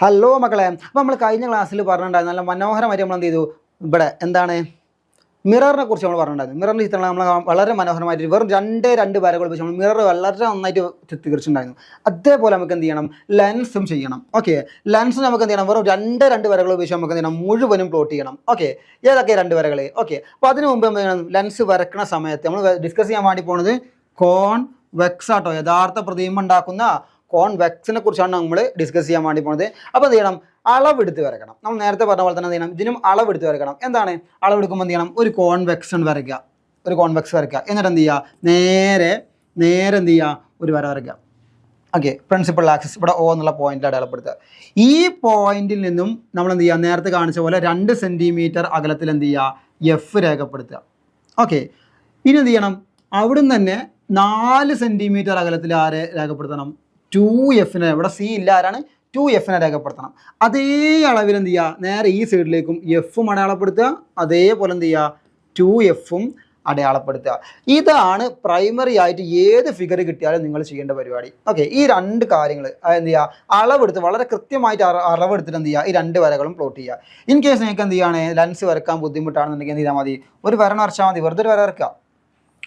Hello മക്കളെ. അപ്പോൾ നമ്മൾ കഴിഞ്ഞ ക്ലാസ്സിൽ പറഞ്ഞിട്ടുണ്ടായിരുന്നു നല്ല മനോഹരമായിട്ട് നമ്മൾ എന്ത് ചെയ്തു? ഇവിടെ എന്താണ്? മിററിനെ കുറിച്ച് നമ്മൾ പറഞ്ഞിട്ടുണ്ടായിരുന്നു. മിററിന്റെ ചിത്രങ്ങൾ നമ്മൾ വളരെ മനോഹരമായിട്ട് വെറും രണ്ട് രണ്ട് വരകൾ വെച്ച് നമ്മൾ മിറർ വളരെ നന്നായിട്ട് ചിത്രീകരിച്ചിട്ടുണ്ടായിരുന്നു. അതേപോലെ നമുക്ക് എന്ത് ചെയ്യണം? ലെൻസും ചെയ്യണം. ഓക്കെ ലെൻസ് നമുക്ക് എന്ത് ചെയ്യണം? വെറും രണ്ട് രണ്ട് വരകൾ ഉപയോഗിച്ച് നമുക്ക് എന്ത് ചെയ്യണം? മുഴുവനും പ്ലോട്ട് ചെയ്യണം. ഓക്കെ ഏതൊക്കെ രണ്ട് വരകൾ ഓക്കെ അപ്പോൾ അതിന് മുമ്പ് നമ്മൾ ചെയ്യണം? ലെൻസ് വരക്കുന്ന സമയത്ത് നമ്മൾ ഡിസ്കസ് ചെയ്യാൻ വേണ്ടി പോണത് കോൺ വെക്സ് ആട്ടോ യഥാർത്ഥ പ്രതിബിംബം ഉണ്ടാക്കുന്ന കോൺ വെക്സിനെ കുറിച്ചാണ് നമ്മൾ ഡിസ്കസ് ചെയ്യാൻ വേണ്ടി പോണത്. അപ്പോൾ എന്ത് ചെയ്യണം? അളവെടുത്ത് വരക്കണം നമ്മൾ നേരത്തെ പറഞ്ഞ പോലെ തന്നെ ചെയ്യണം? ഇതിനും അളവെടുത്ത് വരക്കണം എന്താണ്? അളവെടുക്കുമ്പോൾ എന്ത് ചെയ്യണം? ഒരു കോൺവെക്സ് വരയ്ക്കുക. ഒരു കോൺവെക്സ് വരയ്ക്കുക. എന്നിട്ട് എന്ത് ചെയ്യുക? നേരെ നേരെ എന്ത് ചെയ്യുക? ഒരു വര വരയ്ക്കുക. ഓക്കെ പ്രിൻസിപ്പൾ ആക്സിസ് ഇവിടെ ഓ എന്നുള്ള പോയിന്റിൽ അടയാളപ്പെടുത്തുക. ഈ പോയിന്റിൽ നിന്നും നമ്മൾ എന്ത് ചെയ്യുക? നേരത്തെ കാണിച്ച പോലെ രണ്ട് സെന്റിമീറ്റർ അകലത്തിൽ എന്ത് ചെയ്യുക? എഫ് രേഖപ്പെടുത്തുക. ഓക്കെ ഇനി എന്ത് ചെയ്യണം? അവിടുന്ന് തന്നെ നാല് സെന്റിമീറ്റർ അകലത്തിൽ ആരെ രേഖപ്പെടുത്തണം? ടു എഫിനെ ഇവിടെ സി ഇല്ല ആരാണ്? ടു എഫിനെ രേഖപ്പെടുത്തണം. അതേ അളവിൽ എന്ത് ചെയ്യുക നേരെ ഈ സൈഡിലേക്കും എഫും അടയാളപ്പെടുത്തുക. അതേപോലെ എന്ത് ചെയ്യുക ടു എഫും അടയാളപ്പെടുത്തുക. ഇതാണ് പ്രൈമറി ആയിട്ട് ഏത് ഫിഗർ കിട്ടിയാലും നിങ്ങൾ ചെയ്യേണ്ട പരിപാടി. ഓക്കെ ഈ രണ്ട് കാര്യങ്ങൾ എന്ത് ചെയ്യുക അളവെടുത്ത് വളരെ കൃത്യമായിട്ട് അള- അളവെടുത്തിട്ട് എന്ത് ചെയ്യുക ഈ രണ്ട് വരകളും പ്ലോട്ട് ചെയ്യുക. ഇൻ കേസ് നിങ്ങൾക്ക് എന്ത് ചെയ്യുകയാണ് ലെൻസ് വരക്കാൻ ബുദ്ധിമുട്ടാണെന്നുണ്ടെങ്കിൽ എന്ത് ചെയ്താൽ മതി. ഒരു വര വരച്ചാൽ മതി. വെറുതെ ഒരു വര വരക്കുക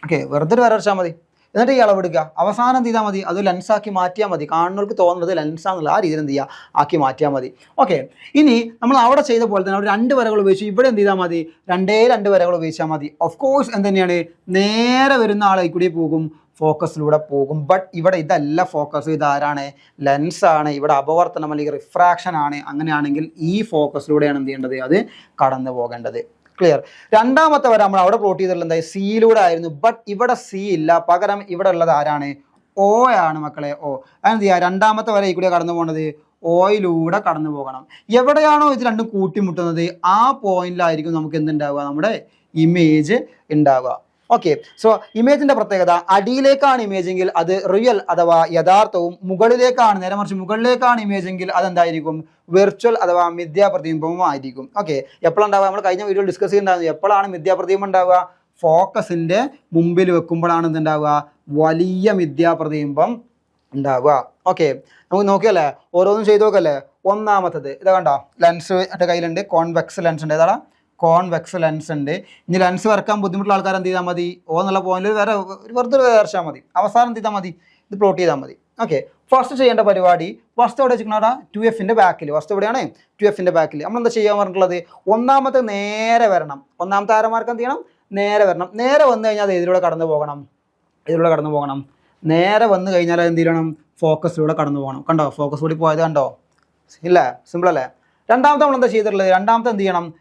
ഓക്കെ വെറുതെ ഒരു വര വരച്ചാൽ മതി. എന്നിട്ട് ഈ അളവെടുക്കുക അവസാനം ചെയ്താൽ മതി? അത് ലെൻസാക്കി മാറ്റിയാൽ മതി. കാണുന്നവർക്ക് തോന്നുന്നത് ലെൻസാന്നുള്ള ആ രീതിയിൽ എന്ത് ചെയ്യുക ആക്കി മാറ്റിയാൽ മതി. ഓക്കെ ഇനി നമ്മൾ അവിടെ ചെയ്ത പോലെ തന്നെ രണ്ട് വരകൾ ഉപയോഗിച്ച് ഇവിടെ എന്ത് ചെയ്താൽ മതി? രണ്ടേ രണ്ട് വരകൾ ഉപയോഗിച്ചാൽ മതി. ഓഫ് കോഴ്സ് എന്ത് തന്നെയാണ്? നേരെ വരുന്ന ആളെ കൂടി പോകും. ഫോക്കസിലൂടെ പോകും. ബട്ട് ഇവിടെ ഇതല്ല ഫോക്കസ് ഇത് ആരാണ്? ലെൻസാണ് ഇവിടെ അപവർത്തനം അല്ലെങ്കിൽ റിഫ്രാക്ഷൻ ആണ്. അങ്ങനെയാണെങ്കിൽ ഈ ഫോക്കസിലൂടെയാണ് എന്ത് ചെയ്യേണ്ടത്? അത് കടന്നു പോകേണ്ടത് ക്ലിയർ രണ്ടാമത്തെ വരെ നമ്മൾ അവിടെ പ്ലോട്ട് ചെയ്തിട്ടുള്ളത് എന്തായി? സിയിലൂടെ ആയിരുന്നു. ബട്ട് ഇവിടെ സി ഇല്ല. പകരം ഇവിടെ ഉള്ളത് ആരാണ്? ഓ ആണ് മക്കളെ ഓ അതെന്ത് ചെയ്യുക രണ്ടാമത്തെ വരെ ഈ കൂടെ കടന്നു പോകുന്നത് ഓയിലൂടെ കടന്നു പോകണം. എവിടെയാണോ ഇത് രണ്ടും കൂട്ടിമുട്ടുന്നത് ആ പോയിന്റിലായിരിക്കും നമുക്ക് എന്തുണ്ടാവുക? നമ്മുടെ ഇമേജ് ഉണ്ടാവുക. ഓക്കെ സോ ഇമേജിന്റെ പ്രത്യേകത അടിയിലേക്കാണ് ഇമേജ് എങ്കിൽ അത് റിയൽ അഥവാ യഥാർത്ഥവും മുകളിലേക്കാണ് നേരെ മറിച്ച് മുകളിലേക്കാണ് ഇമേജ് എങ്കിൽ അതെന്തായിരിക്കും? വെർച്വൽ അഥവാ മിഥ്യാപ്രതിബിംബവും ആയിരിക്കും ഓക്കെ എപ്പോഴുണ്ടാവുക നമ്മൾ കഴിഞ്ഞ വീഡിയോ ഡിസ്കസ് ചെയ്യുന്നുണ്ടായിരുന്നു എപ്പോഴാണ് മിഥ്യാപ്രതിബിംബം ഉണ്ടാവുക ഫോക്കസിന്റെ മുമ്പിൽ വെക്കുമ്പോഴാണ് എന്തുണ്ടാവുക? വലിയ മിഥ്യാപ്രതിബിംബം ഉണ്ടാവുക. ഓക്കെ നമുക്ക് നോക്കിയല്ലേ? ഓരോന്നും ചെയ്തു നോക്കല്ലേ? ഒന്നാമത്തത് ഇതാ കണ്ടോ? ലെൻസ് എന്റെ കയ്യിലുണ്ട് കോൺവെക്സ് ലെൻസ് ഉണ്ട് ഏതാടാ കോൺവെക്സ് ലെൻസ് ഉണ്ട്. ഇനി ലെൻസ് വരക്കാൻ ബുദ്ധിമുട്ടുള്ള ആൾക്കാർ എന്ത് ചെയ്താൽ മതി? ഓ എന്നുള്ള പോയിന്റിൽ വേറെ ഒരു വെറുതെ വരച്ചാൽ മതി. അവസാനം എന്ത് ചെയ്താൽ മതി? ഇത് പ്ലോട്ട് ചെയ്താൽ മതി. ഓക്കെ ഫസ്റ്റ് ചെയ്യേണ്ട പരിപാടി ഫസ്റ്റ് എവിടെ വെച്ചിട്ടാ ടു എഫിന്റെ ബാക്കിൽ ഫസ്റ്റ് എവിടെയാണ്? ടു എഫിന്റെ ബാക്കിൽ നമ്മൾ എന്താ ചെയ്യാൻ പറഞ്ഞിട്ടുള്ളത്? ഒന്നാമത്തെ നേരെ വരണം. ഒന്നാമത്തെ ആരമാർക്ക് എന്ത് ചെയ്യണം? നേരെ വരണം. നേരെ വന്നു കഴിഞ്ഞാൽ അത് ഇതിലൂടെ കടന്നു പോകണം? ഇതിലൂടെ കടന്നു പോകണം? നേരെ വന്നു കഴിഞ്ഞാൽ എന്ത് ചെയ്യണം? ഫോക്കസിലൂടെ കടന്നു പോകണം. കണ്ടോ? ഫോക്കസ് കൂടി പോയത് കണ്ടോ? ഇല്ല? സിമ്പിൾ അല്ലേ? രണ്ടാമത്തെ നമ്മൾ എന്താ ചെയ്തിട്ടുള്ളത്? രണ്ടാമത്തെ എന്ത് ചെയ്യണം?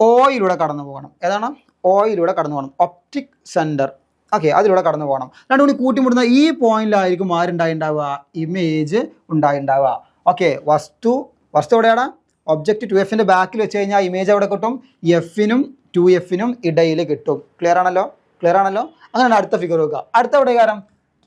ഓയിലൂടെ കടന്നു പോകണം. ഏതാണ്? ഓയിലൂടെ കടന്നു പോകണം. ഒപ്റ്റിക് സെന്റർ ഓക്കെ അതിലൂടെ കടന്നു പോകണം. രണ്ടു കൂടി കൂട്ടിമുട്ടുന്ന ഈ പോയിന്റിലായിരിക്കും ആരുണ്ടായിണ്ടാവുക? ഇമേജ് ഉണ്ടായിണ്ടാവുക. ഓക്കെ വസ്തു വസ്തു എവിടെയാണ്? ഒബ്ജക്റ്റ് ടു എഫിന്റെ ബാക്കിൽ വെച്ച് കഴിഞ്ഞാൽ ഇമേജ് എവിടെ കിട്ടും? എഫിനും ടു എഫിനും ഇടയിൽ കിട്ടും. ക്ലിയർ ആണല്ലോ? ക്ലിയർ ആണല്ലോ? അങ്ങനെയാണ് അടുത്ത ഫിഗർ വെക്കുക. അടുത്ത എവിടെ കാരണം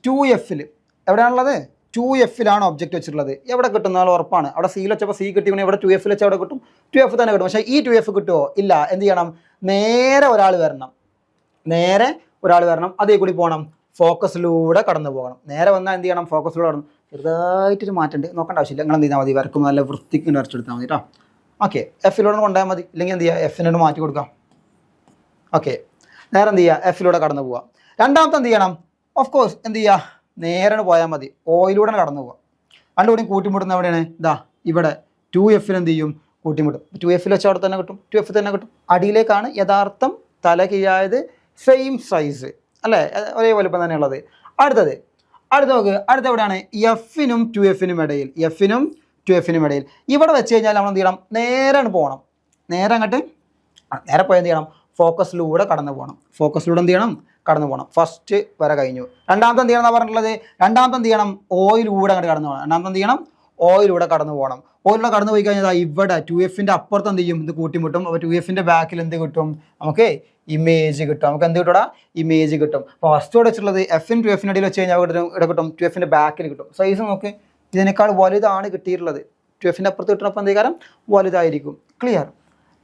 ടു എഫിൽ എവിടെയാണുള്ളത്? ടു എഫിലാണ് ഒബ്ജക്റ്റ് വെച്ചിട്ടുള്ളത്. എവിടെ കിട്ടുന്ന ആൾ ഉറപ്പാണ്. അവിടെ സിയിൽ വെച്ചപ്പോൾ സി കിട്ടി ഇവിടെ ടു എഫിൽ വെച്ചാൽ അവിടെ കിട്ടും. ടു എഫ് തന്നെ കിട്ടും. പക്ഷേ ഈ ടു എഫ് കിട്ടുമോ ഇല്ല. എന്ത് ചെയ്യണം? നേരെ ഒരാൾ വരണം. നേരെ ഒരാൾ വരണം. അതേ കൂടി പോകണം. ഫോക്കസിലൂടെ കടന്നു പോകണം. നേരെ വന്നാൽ എന്ത് ചെയ്യണം? ഫോക്കസിലൂടെ കടന്നു. ചെറുതായിട്ടൊരു മാറ്റമുണ്ട് നോക്കേണ്ട ആവശ്യമില്ല. നിങ്ങൾ എന്ത് ചെയ്താൽ മതി? വരക്കുമ്പോൾ നല്ല വൃത്തിക്ക് വരച്ചെടുത്താൽ മതി കേട്ടോ ഓക്കെ എഫിലൂടെ കൊണ്ടുപോയാൽ മതി. ഇല്ലെങ്കിൽ എന്ത് ചെയ്യുക എഫിനോട് മാറ്റി കൊടുക്കാം. ഓക്കെ നേരെ എന്ത് ചെയ്യുക എഫിലൂടെ കടന്നു പോവാം. രണ്ടാമത്തെ എന്ത് ചെയ്യണം? ഓഫ് കോഴ്സ് എന്ത് ചെയ്യുക നേരെ പോയാൽ മതി. ഓയിലൂടെ കടന്നു പോകാം രണ്ടു കൂടി കൂട്ടിമുട്ടുന്ന എവിടെയാണ്? ഇതാ ഇവിടെ. ടു എഫിൽ എന്ത് ചെയ്യും? കൂട്ടിമുട്ടും. ടു എഫിൽ വെച്ച് അവിടെ തന്നെ കിട്ടും. ടു എഫ് തന്നെ കിട്ടും. അടിയിലേക്കാണ് യഥാർത്ഥം തല കീഴായത് സെയിം സൈസ് അല്ലേ? ഒരേ വലുപ്പം തന്നെയുള്ളത് അടുത്തത്. അടുത്ത നോക്ക്. അടുത്ത എവിടെയാണ്? എഫിനും ടു എഫിനും ഇടയിൽ. എഫിനും ടു എഫിനും ഇടയിൽ. ഇവിടെ വെച്ച് കഴിഞ്ഞാൽ നമ്മൾ എന്ത് ചെയ്യണം? നേരെ പോകണം. നേരെ അങ്ങോട്ട് നേരെ പോയി എന്ത് ചെയ്യണം? ഫോക്കസിലൂടെ കടന്നു പോകണം. ഫോക്കസിലൂടെ എന്ത് ചെയ്യണം? കടന്നു പോകണം ഫസ്റ്റ് വര കഴിഞ്ഞു. രണ്ടാമത്തെ എന്ത് ചെയ്യണം പറഞ്ഞിട്ടുള്ളത്? രണ്ടാമത്തെ എന്ത് ചെയ്യണം? ഓയിലൂടെ അങ്ങോട്ട് കടന്നു പോകണം രണ്ടാമത്തെ എന്ത് ചെയ്യണം? ഓയിലൂടെ കടന്നു പോകണം ഓയിലൂടെ കടന്നു പോയി കഴിഞ്ഞാൽ ഇവിടെ ടു എഫിന്റെ അപ്പുറത്ത് എന്ത് ചെയ്യും? ഇത് കൂട്ടിമുട്ടും. അപ്പോൾ ടു എഫിന്റെ ബാക്കിൽ എന്ത് കിട്ടും? നമുക്ക് ഇമേജ് കിട്ടും. നമുക്ക് എന്ത് കിട്ടും ഇമേജ് കിട്ടും. അപ്പോൾ ഫസ്റ്റ് ഇവിടെ വെച്ചിട്ടുള്ളത് എഫിൻ ടു എഫിന്റെ ഇടയിൽ വെച്ച് കഴിഞ്ഞാൽ ഇവിടെ കിട്ടും. ടു എഫിന്റെ ബാക്കിൽ കിട്ടും. സൈസ് നോക്ക്. ഇതിനേക്കാൾ വലുതാണ് കിട്ടിയിട്ടുള്ളത്. ടു എഫിന്റെ അപ്പുറത്ത് കിട്ടുന്നപ്പോൾ എന്ത് വലുതായിരിക്കും. ക്ലിയർ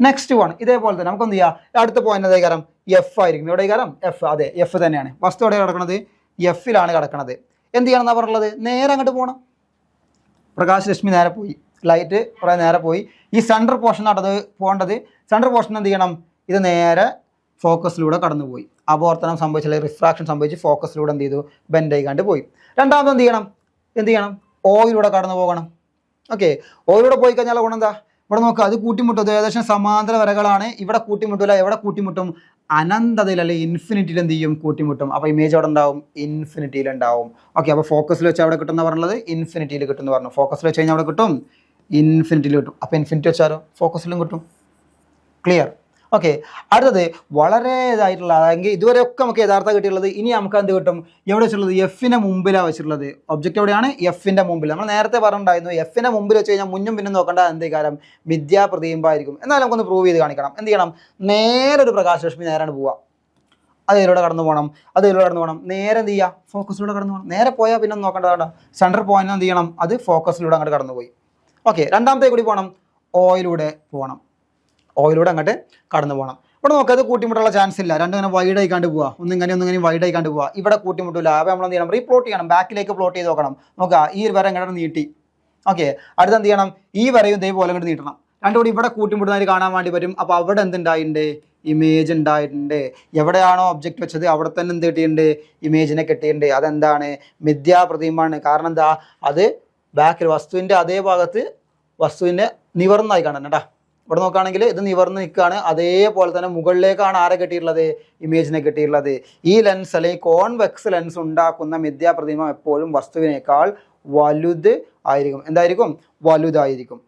നെക്സ്റ്റ് വൺ ഇതേപോലെ തന്നെ. നമുക്ക് എന്ത് ചെയ്യാം. അടുത്ത പോയിന്റ് കാരണം എഫ് ആയിരിക്കും. ഇവിടെ കാരണം എഫ് അതെ എഫ് തന്നെയാണ്. വസ്തു എവിടെ കിടക്കുന്നത് എഫിലാണ് കിടക്കുന്നത് എന്ത് ചെയ്യണം എന്നാ പറഞ്ഞുള്ളത് നേരെ അങ്ങോട്ട് പോകണം പ്രകാശ് രശ്മി നേരെ പോയി. ലൈറ്റ് കുറേ നേരെ പോയി. ഈ സെൻട്രൽ പോർഷൻ നടന്നത് പോകേണ്ടത്. സെൻട്രൽ പോർഷൻ എന്ത് ചെയ്യണം? ഇത് നേരെ ഫോക്കസിലൂടെ കടന്നുപോയി. അപവർത്തനം സംഭവിച്ചില്ല റിഫ്രാക്ഷൻ സംഭവിച്ച് ഫോക്കസിലൂടെ എന്ത് ചെയ്തു? ബെൻഡ് ആയിക്കാണ്ട് പോയി. രണ്ടാമത് എന്ത് ചെയ്യണം? എന്ത് ചെയ്യണം? ഓയിലൂടെ കടന്നു പോകണം ഓക്കെ ഓയിലൂടെ പോയി കഴിഞ്ഞാൽ ഗുണം എന്താ? ഇവിടെ നോക്കുക അത് കൂട്ടിമുട്ടും. ഏകദേശം സമാന്തര വരകളാണ്. ഇവിടെ കൂട്ടിമുട്ടില്ല എവിടെ കൂട്ടിമുട്ടും? അനന്തതയിൽ അല്ലെങ്കിൽ ഇൻഫിനിറ്റിയിൽ എന്ത് ചെയ്യും? കൂട്ടിമുട്ടും. അപ്പോൾ ഇമേജ് അവിടെ ഉണ്ടാവും ഇൻഫിനിറ്റിയിൽ ഉണ്ടാവും. ഓക്കെ അപ്പോൾ ഫോക്കസിൽ വെച്ച് അവിടെ കിട്ടുന്ന പറഞ്ഞത് ഇൻഫിനിറ്റിയിൽ കിട്ടുമെന്ന് പറഞ്ഞു. ഫോക്കസിൽ വെച്ച് കഴിഞ്ഞാൽ അവിടെ കിട്ടും? ഇൻഫിനിറ്റിയിൽ കിട്ടും. അപ്പോൾ ഇൻഫിനിറ്റി വെച്ചാലോ? ഫോക്കസിലും കിട്ടും. ക്ലിയർ ഓക്കെ അടുത്തത് വളരെ ഇതായിട്ടുള്ള ഇതുവരെ ഒക്കെ നമുക്ക് യഥാർത്ഥ കിട്ടിയുള്ളത് ഇനി നമുക്ക് എന്ത് കിട്ടും? എവിടെ വെച്ചിട്ടുള്ളത്? എഫിന്റെ മുമ്പിലാണ് വെച്ചിട്ടുള്ളത്. ഒബ്ജക്റ്റ് എവിടെയാണ്? എഫിന്റെ മുമ്പിൽ. നമ്മൾ നേരത്തെ പറഞ്ഞിട്ടുണ്ടായിരുന്നു എഫിന്റെ മുമ്പിൽ വെച്ച് കഴിഞ്ഞാൽ മുന്നും പിന്നും നോക്കേണ്ട എന്ത് കാര്യം വിദ്യാപ്രതിയുമ്പായിരിക്കും എന്നാലും നമുക്കൊന്ന് പ്രൂവ് ചെയ്ത് കാണിക്കണം. എന്ത് ചെയ്യണം? നേരെ ഒരു പ്രകാശരശ്മി നേരാണ് പോവുക അതിലൂടെ കടന്നു പോകണം അതിലൂടെ കടന്നു പോകണം നേരെ എന്ത് ചെയ്യുക ഫോക്കസിലൂടെ കടന്നു പോകണം നേരെ പോയാൽ പിന്നെ നോക്കേണ്ടതാണ് സെന്റർ പോയിന്റ് എന്ത് ചെയ്യണം? അത് ഫോക്കസിലൂടെ അങ്ങോട്ട് കടന്നു പോയി ഓക്കെ രണ്ടാമത്തെ കൂടി പോകണം ഓയിലൂടെ പോകണം ഓയിലൂടെ അങ്ങോട്ട് കടന്നു പോകണം ഇവിടെ നോക്കുക അത് കൂട്ടിമുട്ടുള്ള ചാൻസ് ഇല്ല. രണ്ടും ഇങ്ങനെ വൈഡ് ആയിക്കാണ്ട് പോവാ. ഒന്നും ഇങ്ങനെ ഒന്നും ഇങ്ങനെ വൈഡ് ആയിക്കാണ്ട് പോവാ. ഇവിടെ കൂട്ടിമുട്ടില്ല അപ്പോൾ നമ്മൾ എന്ത് ചെയ്യണം? റീപ്ലോട്ട് ചെയ്യണം. ബാക്കിലേക്ക് പ്ലോട്ട് ചെയ്ത് നോക്കണം. നോക്കുക ഈ ഒരു വര ഇങ്ങോട്ട് നീട്ടി. ഓക്കെ അടുത്ത് എന്ത് ചെയ്യണം? ഈ വരയും ഇതേപോലെ ഇങ്ങോട്ട് നീട്ടണം. രണ്ടും കൂടി ഇവിടെ കൂട്ടിമുട്ടുന്നതിന് കാണാൻ വേണ്ടി പറ്റും. അപ്പോൾ അവിടെ എന്തുണ്ടായിട്ടുണ്ട് ഇമേജ് ഉണ്ടായിട്ടുണ്ട് എവിടെയാണോ ഒബ്ജക്റ്റ് വെച്ചത്? അവിടെ തന്നെ എന്ത് കിട്ടിയിട്ടുണ്ട് ഇമേജിനെ കിട്ടിയിട്ടുണ്ട് അതെന്താണ്? മിഥ്യാപ്രതിമാണ് കാരണം എന്താ? അത് ബാക്കിൽ വസ്തുവിന്റെ അതേ ഭാഗത്ത് വസ്തുവിന്റെ നിവർന്നായി കാണണം കേട്ടാ ഇവിടെ നോക്കുകയാണെങ്കിൽ ഇത് നിവർന്ന് നിൽക്കുകയാണ്. അതേപോലെ തന്നെ മുകളിലേക്കാണ് ആരെ കെട്ടിയിട്ടുള്ളത്? ഇമേജിനെ കെട്ടിയിട്ടുള്ളത്. ഈ ലെൻസ് അല്ലെങ്കിൽ കോൺവെക്സ് ലെൻസ് ഉണ്ടാക്കുന്ന മിഥ്യാപ്രതിമ എപ്പോഴും വസ്തുവിനേക്കാൾ വലുത് ആയിരിക്കും. എന്തായിരിക്കും? വലുതായിരിക്കും.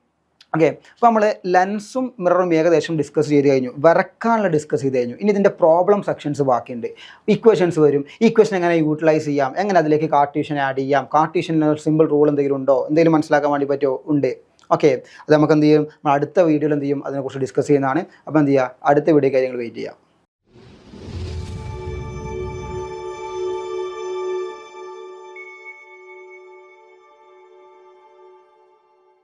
ഓക്കെ അപ്പോൾ നമ്മൾ ലെൻസും മിററും ഏകദേശം ഡിസ്കസ് ചെയ്ത് കഴിഞ്ഞു. വരക്കാനുള്ള ഡിസ്കസ് ചെയ്ത് കഴിഞ്ഞു. ഇനി ഇതിന്റെ പ്രോബ്ലം സെക്ഷൻസ് ബാക്കിയുണ്ട്. ഇക്വേഷൻസ് വരും. ഇക്വേഷൻ എങ്ങനെ യൂട്ടിലൈസ് ചെയ്യാം? എങ്ങനെ അതിലേക്ക് കാർട്ടീഷ്യൻ ആഡ് ചെയ്യാം? കാർട്ടീഷ്യൻ സിമ്പിൾ റൂൾ എന്തെങ്കിലും ഉണ്ടോ? എന്തെങ്കിലും മനസ്സിലാക്കാൻ വേണ്ടി പറ്റുമോ? ഉണ്ട്. ഓക്കെ അത് നമുക്ക് എന്ത് ചെയ്യും അടുത്ത വീഡിയോയിൽ എന്ത് ചെയ്യും? അതിനെക്കുറിച്ച് ഡിസ്കസ് ചെയ്യുന്നതാണ്. അപ്പോൾ എന്ത് ചെയ്യുക? അടുത്ത വീഡിയോ കാര്യങ്ങൾ വെയിറ്റ് ചെയ്യാം